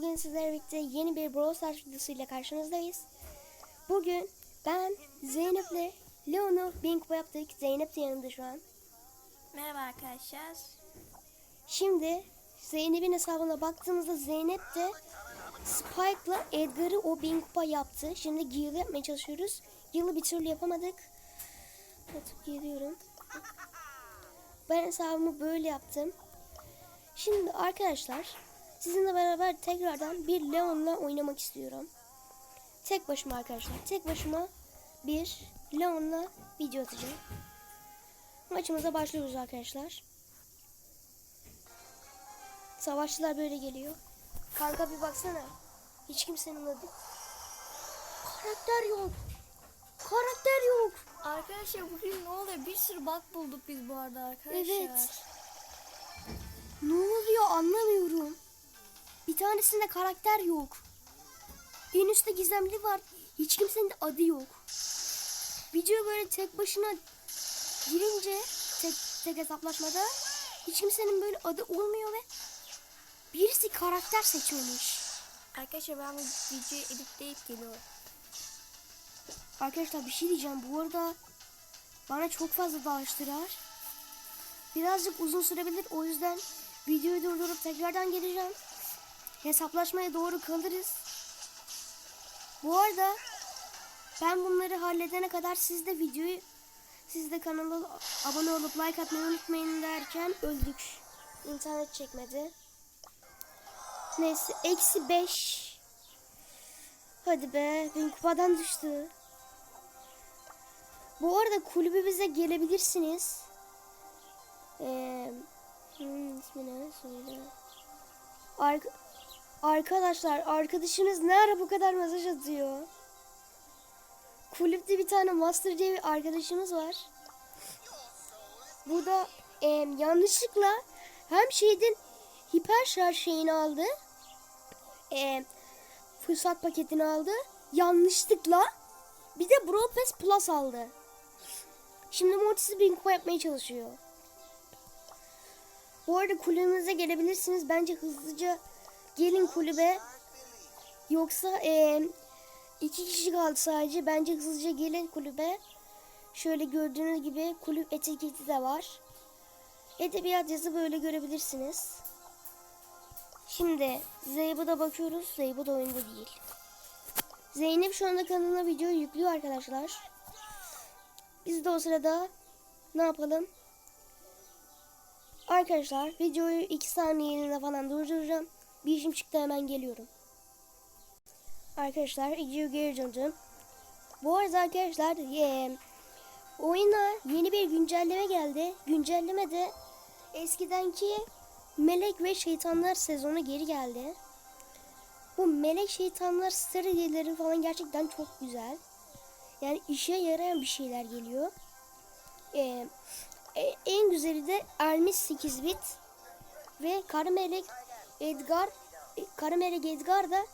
Bugün sizlerle birlikte yeni bir Brawl Stars videosuyla karşınızdayız. Bugün ben Zeynep'le Leon'u Bingo yaptık. Zeynep de yanında şu an. Merhaba arkadaşlar. Şimdi Zeynep'in hesabına baktığımızda Zeynep de Spike'la Edgar'ı o Bingo yaptı. Şimdi Gale'ı yapmaya çalışıyoruz. Gale'ı bir türlü yapamadık. Atıp geliyorum. Ben hesabımı böyle yaptım. Şimdi arkadaşlar sizinle beraber tekrardan bir Leon'la oynamak istiyorum. Tek başıma arkadaşlar. Tek başıma bir Leon'la video atacağım. Maçımıza başlıyoruz arkadaşlar. Savaşçılar böyle geliyor. Kanka bir baksana. Hiç kimsenin adı. Karakter yok. Karakter yok. Arkadaşlar bugün ne oluyor? Bir sürü bug bulduk biz bu arada arkadaşlar. Evet. Ne oluyor anlamıyorum. Bir tanesinde karakter yok. En üstte gizemli var. Hiç kimsenin de adı yok. Video böyle tek başına girince tek, tek hesaplaşmada hiç kimsenin böyle adı olmuyor ve birisi karakter seçmemiş. Arkadaşlar ben bu videoyu editleyip geliyorum. Arkadaşlar bir şey diyeceğim. Bu arada bana çok fazla bağıştırar. Birazcık uzun sürebilir. O yüzden videoyu durdurup tekrardan geleceğim. Hesaplaşmaya doğru kalırız. Bu arada ben bunları halledene kadar siz de videoyu siz de kanala abone olup like atmayı unutmayın derken öldük. İnternet çekmedi. Neyse eksi 5. Hadi be bin kupadan düştü. Bu arada kulübümüze gelebilirsiniz. Ee, hmm, ismi ne? Söyle. Ark arkadaşlar arkadaşınız ne ara bu kadar mesaj atıyor? Kulüpte bir tane Master diye bir arkadaşımız var. Bu da e, yanlışlıkla hem şeyden hiper şarj şeyini aldı. E, fırsat paketini aldı. Yanlışlıkla bir de Brawl Plus aldı. Şimdi Mortis'i bingo yapmaya çalışıyor. Bu arada kulübümüze gelebilirsiniz. Bence hızlıca gelin kulübe. Yoksa e, iki kişi kaldı sadece. Bence hızlıca gelin kulübe. Şöyle gördüğünüz gibi kulüp etiketi de var. Edebiyat yazı böyle görebilirsiniz. Şimdi Zeyba'da bakıyoruz. Zeyba da oyunda değil. Zeynep şu anda kanalına video yüklüyor arkadaşlar. Biz de o sırada ne yapalım? Arkadaşlar videoyu 2 saniyeliğine falan durduracağım. Bir işim çıktı hemen geliyorum. Arkadaşlar videoya geri döndüm. Bu arada arkadaşlar e, oyuna yeni bir güncelleme geldi. Güncellemede eskidenki Melek ve Şeytanlar sezonu geri geldi. Bu Melek Şeytanlar serileri falan gerçekten çok güzel. Yani işe yarayan bir şeyler geliyor. Ee, e- en güzeli de Ermis 8 bit ve Karamelek Edgar e, Karamelek Edgar da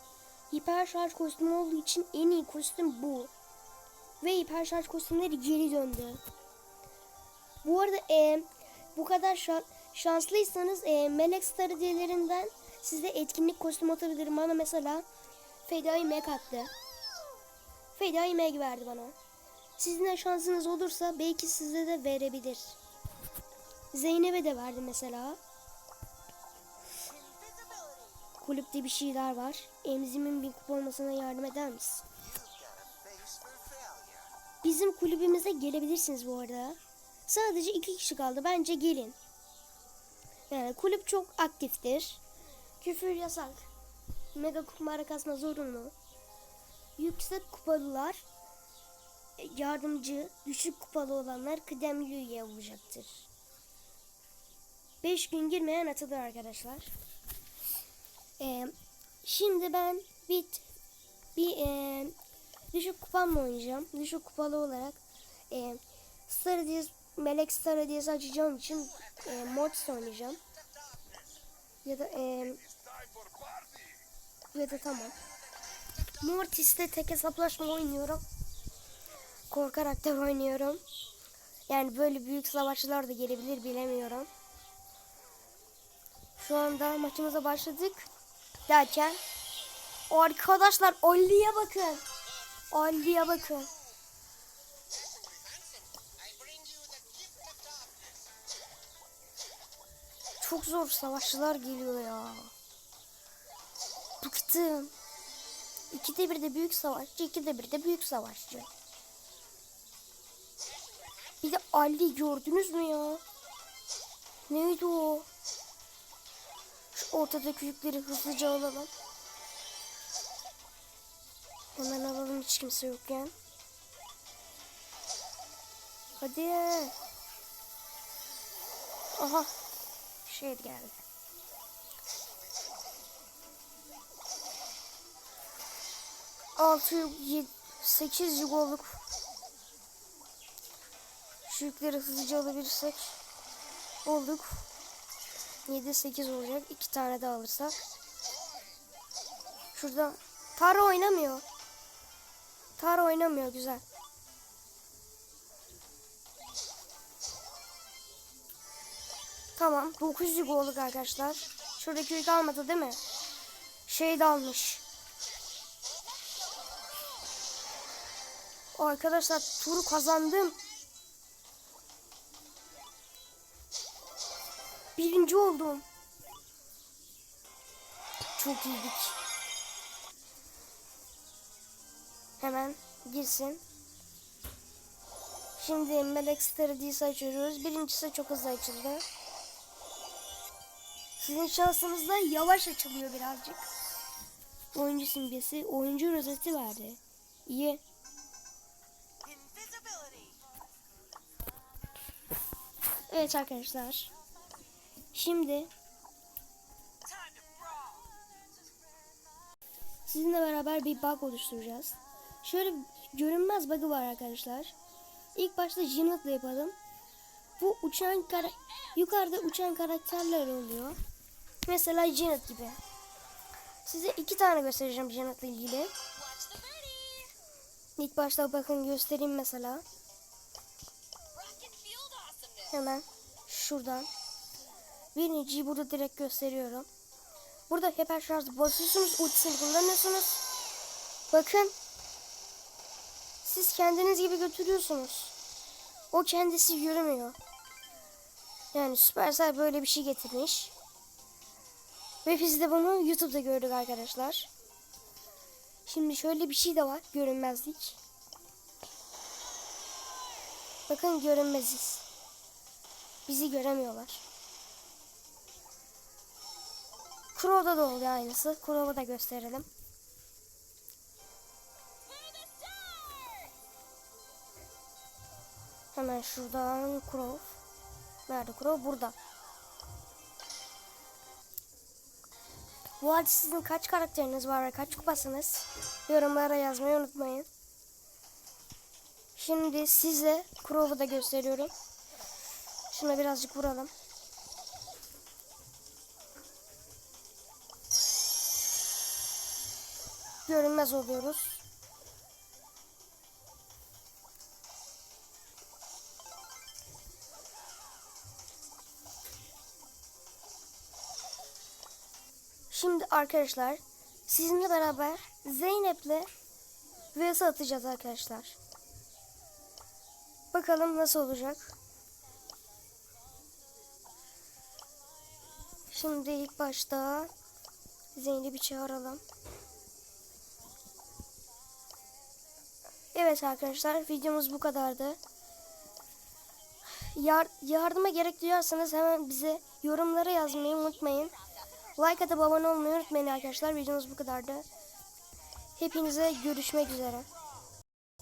hiper şarj kostümü olduğu için en iyi kostüm bu. Ve hiper şarj kostümleri geri döndü. Bu arada e, bu kadar şan- şanslıysanız e, Melek Starı size etkinlik kostümü atabilirim. Bana mesela Fedai Mek attı. Fedai Meg verdi bana. Sizin de şansınız olursa belki size de verebilir. Zeynep'e de verdi mesela. Kulüpte bir şeyler var. Emzimin bin kupa olmasına yardım eder misin? Bizim kulübümüze gelebilirsiniz bu arada. Sadece iki kişi kaldı. Bence gelin. Yani kulüp çok aktiftir. Küfür yasak. Mega kumara kasma zorunlu. Yüksek kupalılar e, yardımcı, düşük kupalı olanlar kıdemli üye olacaktır. 5 gün girmeyen atılır arkadaşlar. Ee, şimdi ben bir, bir e, düşük kupamla oynayacağım. Düşük kupalı olarak e, Star Hediyesi, Melek Star Hediyesi açacağım için e, Mortis oynayacağım. Ya da e, ya da tamam. Mortis'te tek hesaplaşma oynuyorum. Korkarak da oynuyorum. Yani böyle büyük savaşçılar da gelebilir bilemiyorum. Şu anda maçımıza başladık derken Arkadaşlar Ali'ye bakın. Ali'ye bakın. Çok zor savaşçılar geliyor ya. Bıktım. İkide bir de büyük savaşçı, ikide bir de büyük savaşçı. Bir de Ali gördünüz mü ya? Neydi o? Ortadaki yükleri hızlıca alalım. Hemen alalım hiç kimse yokken. Hadi. Aha. Şey geldi. Altı, yedi, sekiz yük olduk. Şu yükleri hızlıca alabilirsek olduk. 7 8 olacak. İki tane daha alırsak. Şurada Tara oynamıyor. Tara oynamıyor güzel. Tamam 900 olduk arkadaşlar. Şuradaki yük almadı değil mi? Şey de almış. Arkadaşlar turu kazandım. Birinci oldum. Çok iyiydik. Hemen girsin. Şimdi Melek Stradis'i açıyoruz. Birincisi çok hızlı açıldı. Sizin şansınız da yavaş açılıyor birazcık. Oyuncu simgesi, oyuncu rozeti verdi. İyi. Evet arkadaşlar. Şimdi sizinle beraber bir bug oluşturacağız. Şöyle görünmez bug'ı var arkadaşlar. İlk başta Janet'la yapalım. Bu uçan kara yukarıda uçan karakterler oluyor. Mesela Janet gibi. Size iki tane göstereceğim Janet'la ilgili. İlk başta bakın göstereyim mesela. Hemen şuradan. Birinciyi burada direkt gösteriyorum. Burada hiper şarjı basıyorsunuz. Ultisini kullanıyorsunuz. Bakın. Siz kendiniz gibi götürüyorsunuz. O kendisi yürümüyor. Yani Supercell böyle bir şey getirmiş. Ve biz de bunu YouTube'da gördük arkadaşlar. Şimdi şöyle bir şey de var. Görünmezlik. Bakın görünmeziz. Bizi göremiyorlar. Crow'da da oluyor aynısı. Crow'u da gösterelim. Hemen şuradan Crow. Nerede Crow? Burada. Bu halde sizin kaç karakteriniz var ve kaç kupasınız? Yorumlara yazmayı unutmayın. Şimdi size Crow'u da gösteriyorum. Şuna birazcık vuralım. Görünmez oluyoruz. Şimdi arkadaşlar sizinle beraber Zeynep'le vs atacağız arkadaşlar. Bakalım nasıl olacak. Şimdi ilk başta Zeynep'i çağıralım. Evet arkadaşlar videomuz bu kadardı. Yar yardıma gerek duyarsanız hemen bize yorumlara yazmayı unutmayın. Like atıp abone olmayı unutmayın arkadaşlar. Videomuz bu kadardı. Hepinize görüşmek üzere.